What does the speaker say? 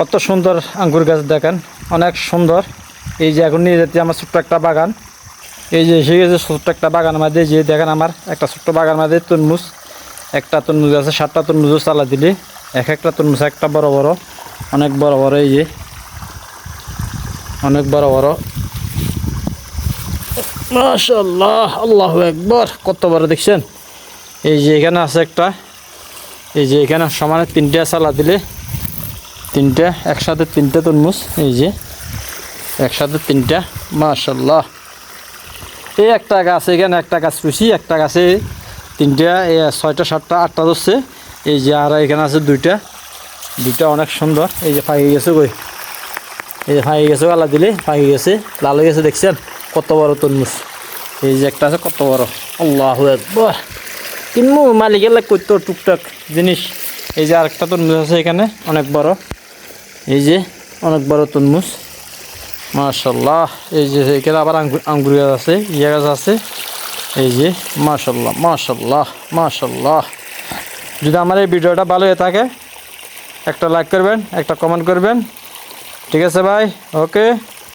কত সুন্দর আঙ্গুর গাছ দেখেন, অনেক সুন্দর। এই যে এখন নিয়ে যেতে আমার ছোট্ট একটা বাগান। এই যে এসে গেছে ছোট্ট একটা বাগান মধ্যে যে দেখেন আমার একটা ছোট্ট বাগান মধ্যে তরমুজ, একটা তরমুজ আছে, সাতটা তরমুজও চালা দিলে। এক একটা তরমুজ, একটা বড় বড়, অনেক বড় বড় এই যে। অনেক বড় বড়। মাশাল্লাহ আল্লাহ একবার কত বড় দেখছেন? এই যে এখানে আছে একটা, এই যে এখানে সমানে তিনটা চালা দিলে। তিনটা, একসাথে তিনটা তরমুজ, এই যে। একসাথে তিনটা মাশাল্লাহ এই একটা গাছ এখানে একটা গাছ পুষি, একটা গাছে তিনটা ছয়টা, সাতটা, আটটা ধরছে। এই যে আর এখানে আছে দুইটা। দুইটা অনেক সুন্দর। এই যে ফাঁকি গেছে কই? এই যে ফাঁকি গেছে আলা দিলে, ফাঁকি গেছে। লাল হয়ে গেছে, দেখছেন? কত বড় তরমুজ। এই যে একটা আছে, কত বড়। আল্লাহ কিনবো মালিকের লাগ করতো টুকটাক জিনিস। এই যে আরেকটা তরমুজ আছে এখানে, অনেক বড়। এই যে অনেক বড় তরমুজ। মাশাল্লাহ, এই যে এখানে আবার আঙ্গুর আঙ্গুর গাছ আছে, ইয়া গাছ আছে। এই যে, মাশাল্লাহ মাশাল্লাহ মাশাল্লাহ। যদি আমার এই ভিডিওটা ভালো হয়ে থাকে, একটা লাইক করবেন, একটা কমেন্ট করবেন। ঠিক আছে ভাই? ওকে